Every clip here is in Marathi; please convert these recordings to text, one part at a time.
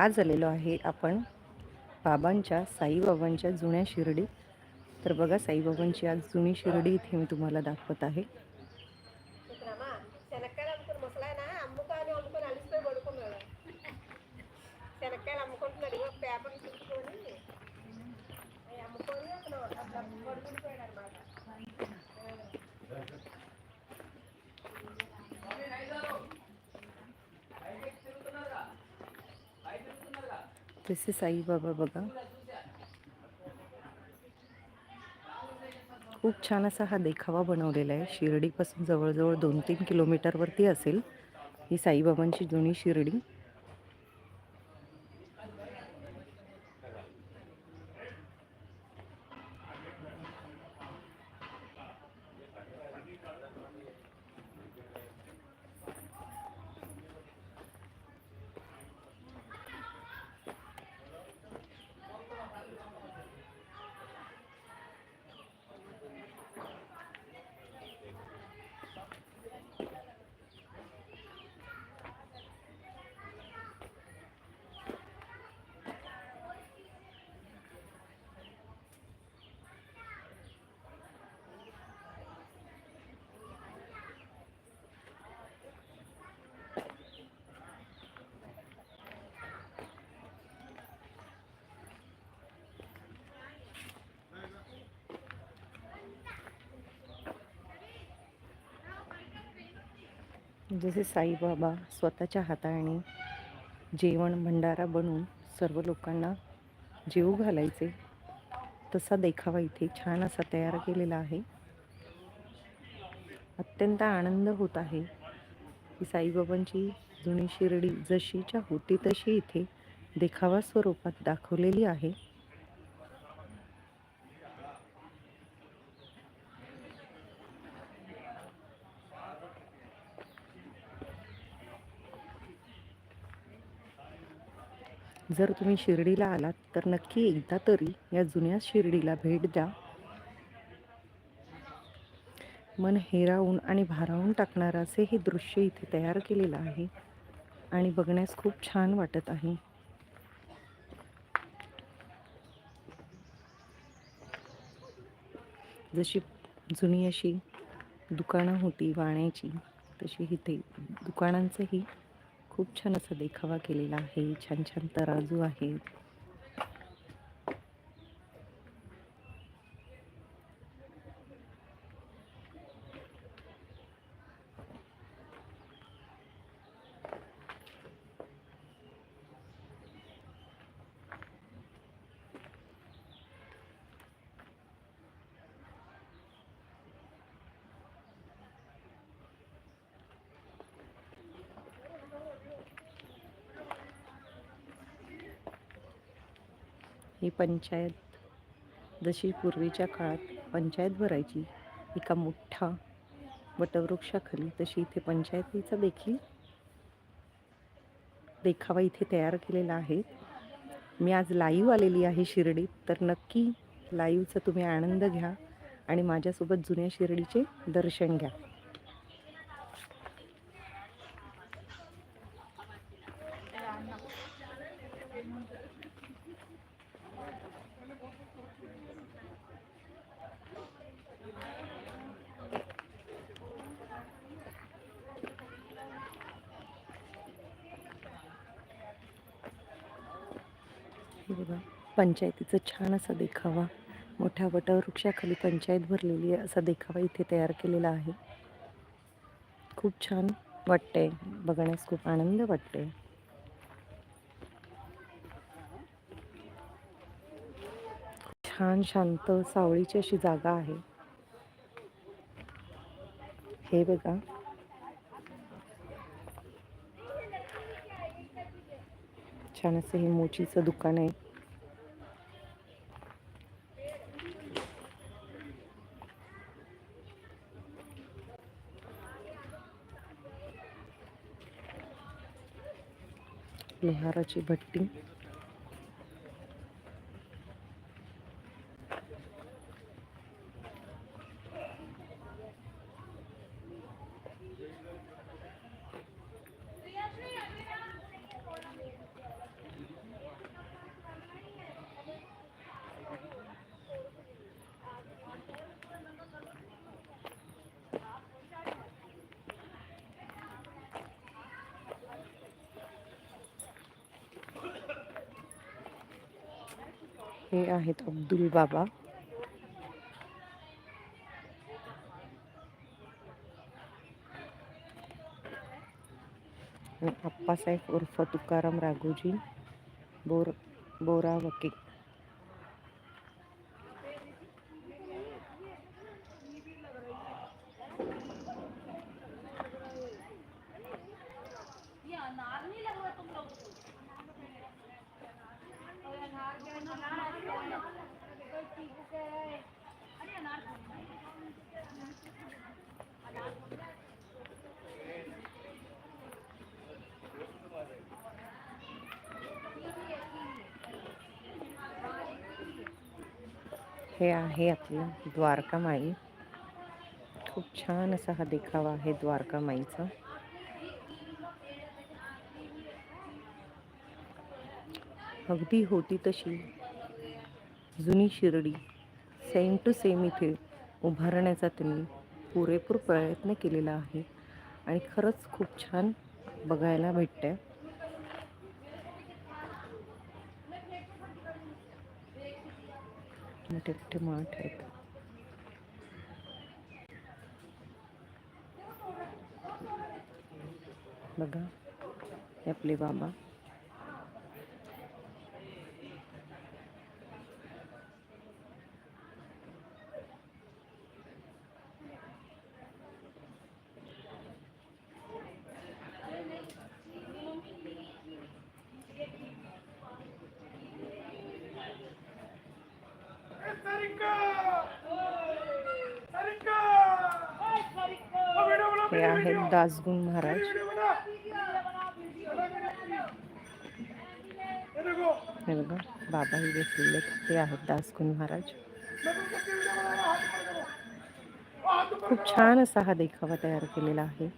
आज आलेलो आहे आपण? बाबांच्या साईबाबांच्या जुन्या शिर्डी. तर बघा साईबाबांची आज जुनी शिर्डी इथे मी तुम्हाला दाखवत आहे. तसे साईबाबा बघा. खूप छान असा हा देखावा बनवलेला आहे. शिर्डीपासून जवळजवळ दोन तीन किलोमीटरवरती असेल ही साईबाबांची जुनी शिर्डी. जसे साईबाबा स्वतःच्या हाताने जेवण भंडारा बनवून सर्व लोकांना जेवू घालायचे तसा देखावा इथे छान असा तयार केलेला आहे. अत्यंत आनंद होत आहे की साईबाबांची जुनी शिर्डी जशीच्या होती तशी इथे देखावा स्वरूपात दाखवलेली आहे. जर तुम्ही शिर्डीला आलात तर नक्की एकदा तरी या जुन्या शिर्डीला भेट द्या. मन हेरावून आणि भारावून टाकणारं असे हे दृश्य इथे तयार केलेलं आहे आणि बघण्यास खूप छान वाटत आहे. जशी जुनी अशी दुकानं होती वाण्याची तशी इथे दुकानांचंही खूप छान असा देखावा केलेला आहे. छान छान तराजू आहेत. ही पंचायत. जशी पूर्वीच्या काळात पंचायत भरायची एका मोठ्या वटवृक्षाखाली तशी इथे पंचायतीचा देखील देखावा इथे तयार केलेला आहे. मी आज लाईव्ह आलेली आहे शिर्डीत तर नक्की लाईव्हचा तुम्ही आनंद घ्या आणि माझ्यासोबत जुन्या शिर्डीचे दर्शन घ्या. हे बघा. पंचायतीचं छान असा देखावा. मोठ्या वटवृक्षाखाली पंचायत भरलेली आहे. असा देखावा इथे तयार केलेला आहे. खूप छान वाटतंय. बघण्यास खूप आनंद वाटते छान शांत सावळीची अशी जागा आहे. हे बघा. छान असं हे मोचीचं दुकान आहे. लोहाराची भट्टी. आहेत अब्दुल बाबा आणि आप्पासाहेब उर्फ तुकाराम राघोजी बोर बोरावके आहे आपलं द्वारका माई खूप छान असा हा देखावा आहे द्वारका माईचा अगदी होती तशी जुनी शिर्डी. सेम टू सेम इथे उभारण्याचा त्यांनी पुरेपूर प्रयत्न केलेला आहे. आणि खरंच खूप छान बघायला भेटतंय. मोठे मोठे माठ आहेत बघा आपले बाबा. हे आहेत दासगुण महाराज. हे बघा बाबाही बसलेले ते आहेत दासगुण महाराज. खूप छान असा हा देखावा तयार केलेला आहे.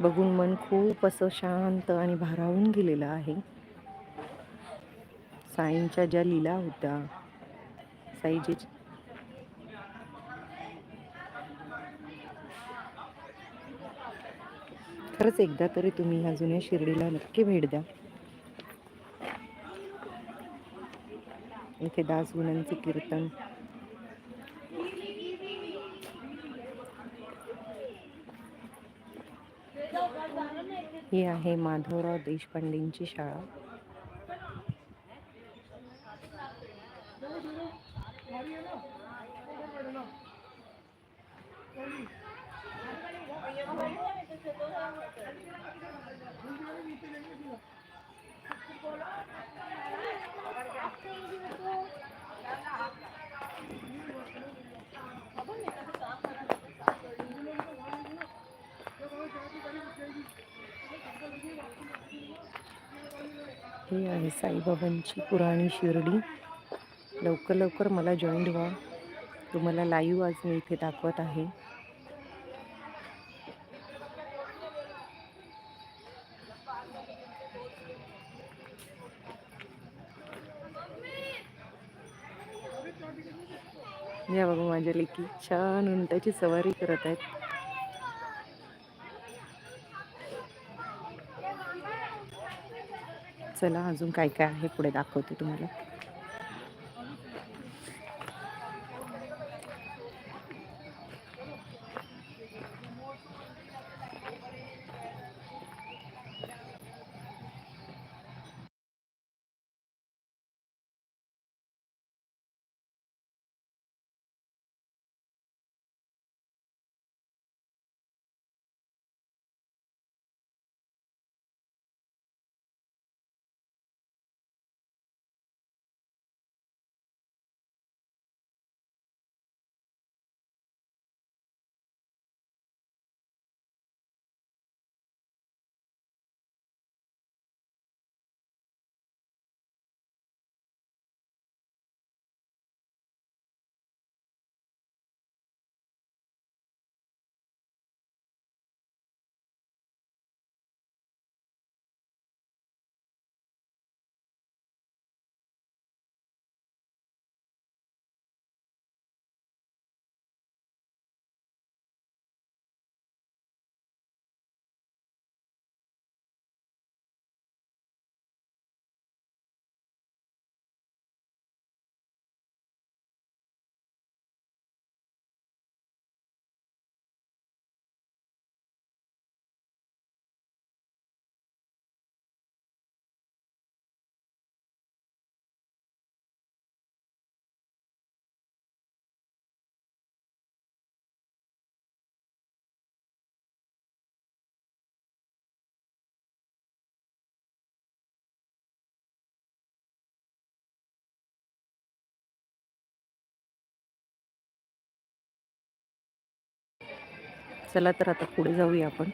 बघून मन खूप असं शांत आणि भारावून गेलेलं आहे. साईंच्या ज्या लीला होत्या साईजीच्या खरंच एकदा तरी तुम्ही ह्या जुन्या शिर्डीला नक्की भेट द्या. इथे दासगुणांचे कीर्तन. ही आहे माधवराव देशपांडेंची शाळा. हे आहे साईबाबांची पुराणी शिर्डी. लवकर लवकर मला जॉईंट व्हा. तुम्हाला लाईव्ह आज मी इथे दाखवत आहे. या बाबा माझ्या लेकी. छान उंटाची सवारी करत आहेत. चला अजून काय काय आहे पुढे दाखवते तुम्हाला. चला तर आता पुढे जाऊया आपण.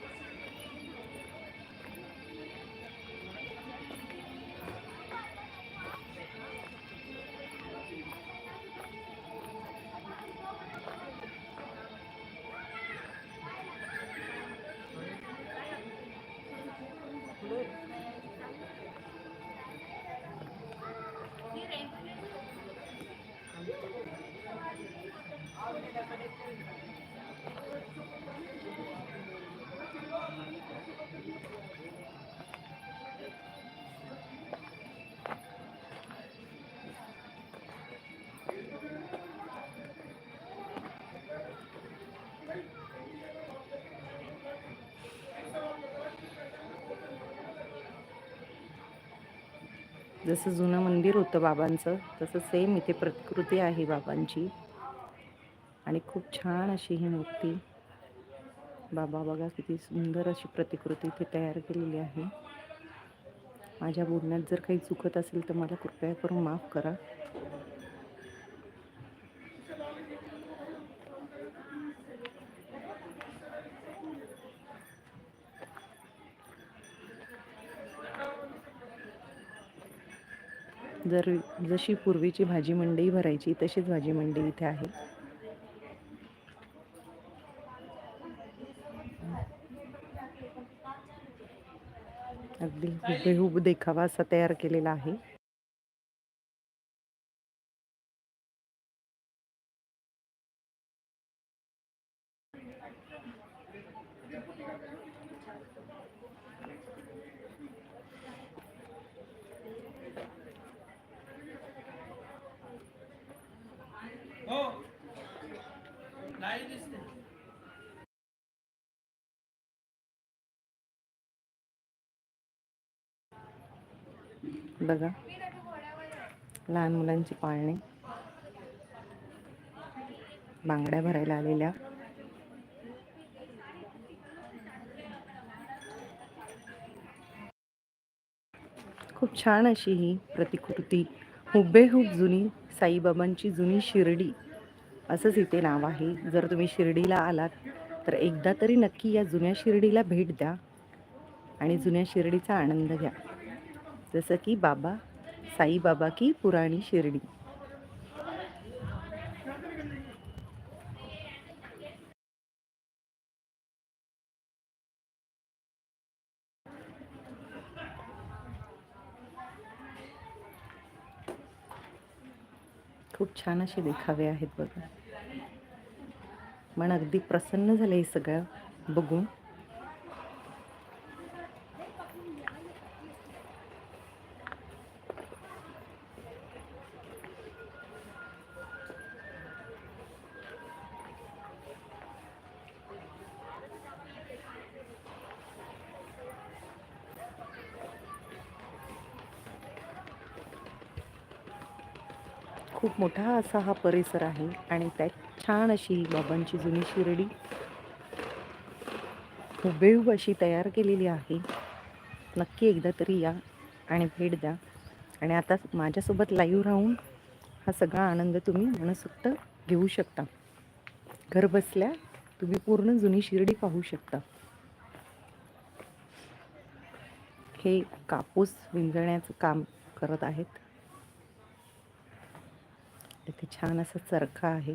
जसं जुनं मंदिर होतं बाबांचं तसं सेम इथे प्रतिकृती आहे बाबांची. आणि खूप छान अशी ही मूर्ती. बाबा बघा किती सुंदर अशी प्रतिकृती इथे तयार केलेली आहे. माझ्या बोलण्यात जर काही चुकत असेल तर मला कृपया करून माफ करा. जर जशी पूर्वीची भाजी मंडई भरायची तशीच भाजी मंडई इथे आहे. अगदी हुबेहूब देखावा असा तयार केलेला आहे. बघा. लहान मुलांची पाळणे. बांगड्या भरायला आलेल्या. खूप छान अशी ही प्रतिकृती. हुबेहूब जुनी साईबाबांची जुनी शिर्डी. असंच इथे नाव आहे. जर तुम्ही शिर्डीला आलात तर एकदा तरी नक्की या जुन्या शिर्डीला भेट द्या आणि जुन्या शिर्डीचा आनंद घ्या. जसं की बाबा साईबाबा की पुराणी शिर्डी. खूप छान असे देखावे आहेत बघा. मन अगदी प्रसन्न झालं हे सगळं बघून. खूप मोठा असा हा परिसर आहे आणि त्यात छान अशी बाबांची जुनी शिर्डी. हुबेहूब अशी तयार केलेली आहे. नक्की एकदा तरी या आणि भेट द्या. आणि आता माझ्यासोबत लाईव्ह राहून हा सगळा आनंद तुम्ही मनसोक्त घेऊ शकता. घर बसल्या तुम्ही पूर्ण जुनी शिर्डी पाहू शकता. हे कापूस विंजण्याचं काम करत आहेत. इथे छान असा चरखा आहे.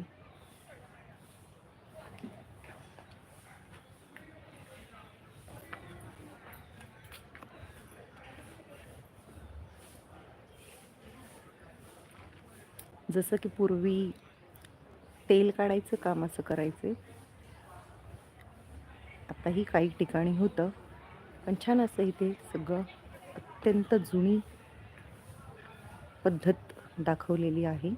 जसं की पूर्वी तेल काढायचं काम असं करायचे. आताही काही ठिकाणी होतं पण छान असं इथे सगळं अत्यंत जुनी पद्धत दाखवलेली आहे.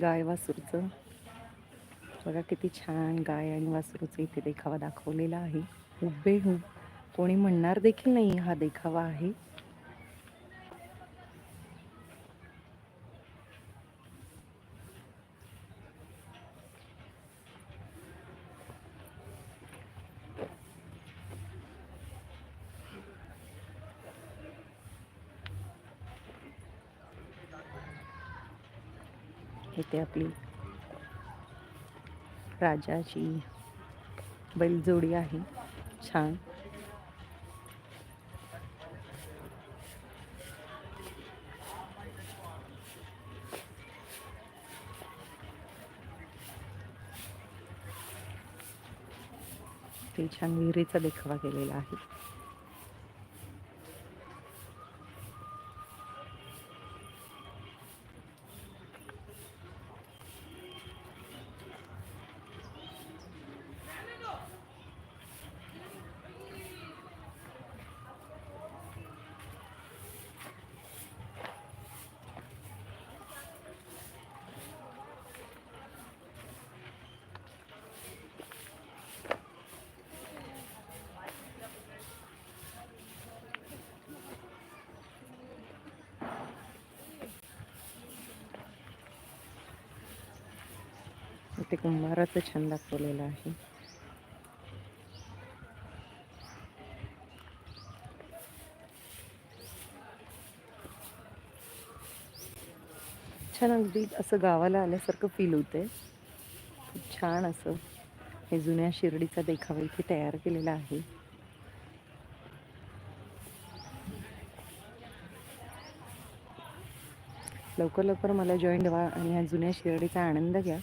गाय वासूरचं. बघा किती छान गाय आणि वासरूचं इथे देखावा दाखवलेला आहे. हुबेहूब कोणी म्हणणार देखील नाही हा देखावा आहे. असते आपली. राजाची बैलजोडी आहे. छान. ते छान विहिरीचा देखावा केलेला आहे. ते कुंभाराचं छान दाखवलेलं आहे. छान अगदी असं गावाला आल्यासारखं फील होतंय. खूप छान असं हे जुन्या शिर्डीचा देखावा इथे तयार केलेला आहे. लवकर लवकर मला जॉईन व्हा आणि ह्या जुन्या शिर्डीचा आनंद घ्या.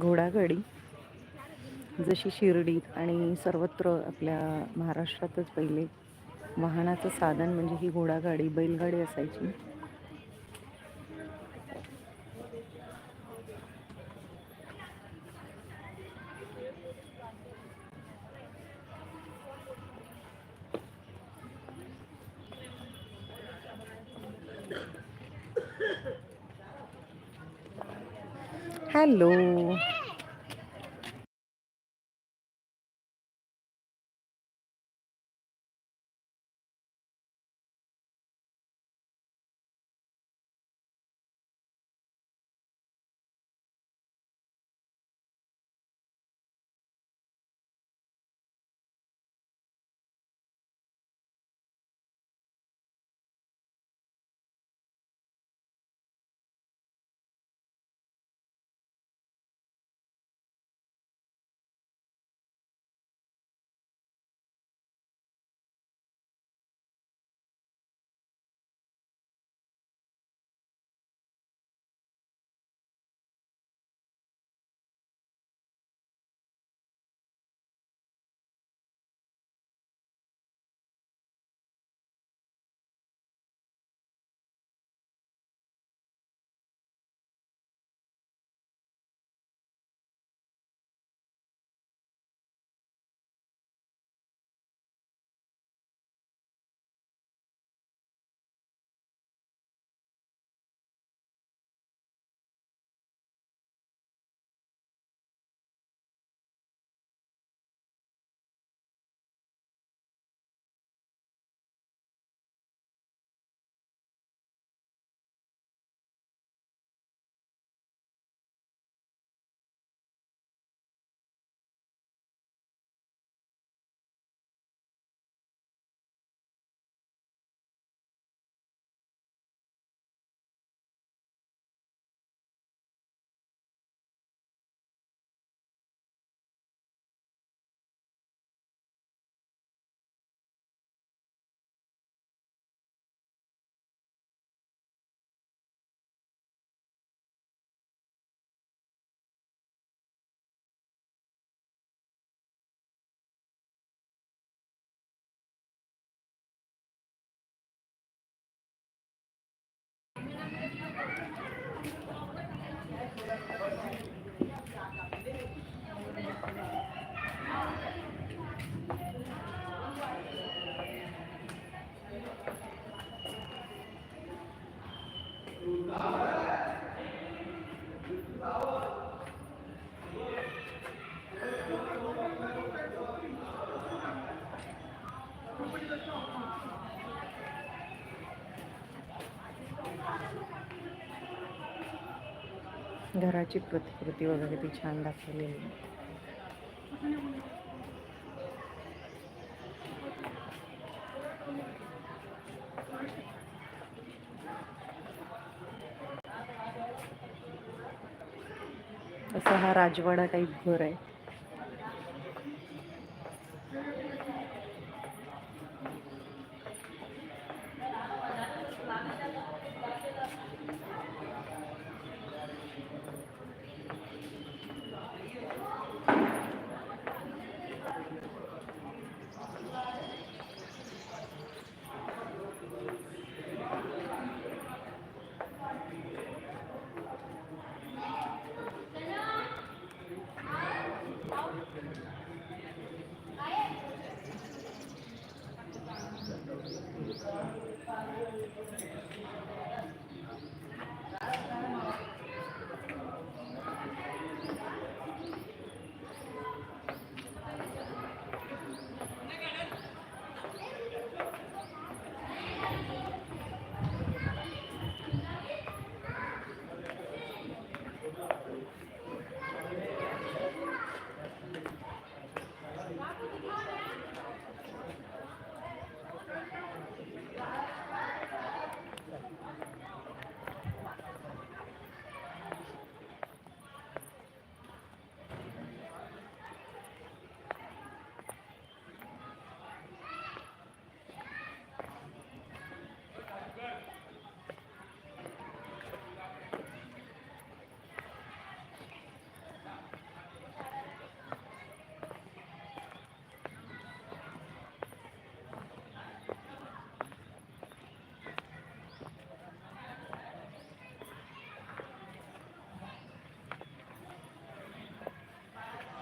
घोडागाडी जशी शिर्डीत आणि सर्वत्र आपल्या महाराष्ट्रातच पहिले वाहनाचं साधन म्हणजे ही घोडागाडी बैलगाडी असायची. घराची प्रतिकृती वगैरे ती छान दाखवलेली आहे. असा हा राजवाडा टाईप घर आहे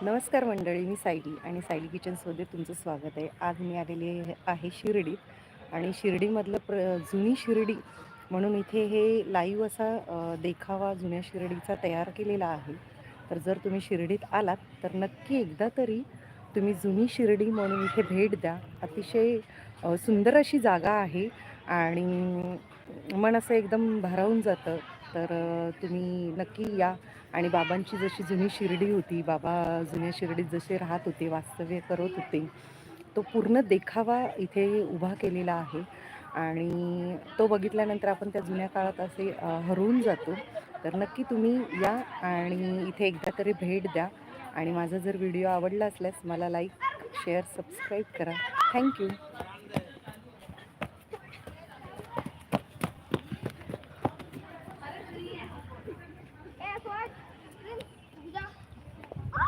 नमस्कार मंडळी मी सायली आणि सायली किचन्समध्ये तुमचं स्वागत आहे. आज मी आलेली आहे शिर्डीत आणि शिर्डीमधलं प्र जुनी शिर्डी म्हणून इथे हे लाईव्ह असा देखावा जुन्या शिर्डीचा तयार केलेला आहे. तर जर तुम्ही शिर्डीत आलात तर नक्की एकदा तरी तुम्ही जुनी शिर्डी म्हणून इथे भेट द्या. अतिशय सुंदर अशी जागा आहे आणि मन असं एकदम भारावून जातं. तर तुम्ही नक्की या. आणि बाबांची जशी जुनी शिर्डी होती बाबा जुन्या शिर्डीत जसे राहत होते वास्तव्य करत होते तो पूर्ण देखावा इथे उभा केलेला आहे. आणि तो बघितल्यानंतर आपण त्या जुन्या काळात असे हरवून जातो. तर नक्की तुम्ही या आणि इथे एकदा तरी भेट द्या. आणि माझा जर व्हिडिओ आवडला असल्यास मला लाईक शेअर सबस्क्राईब करा. Thank you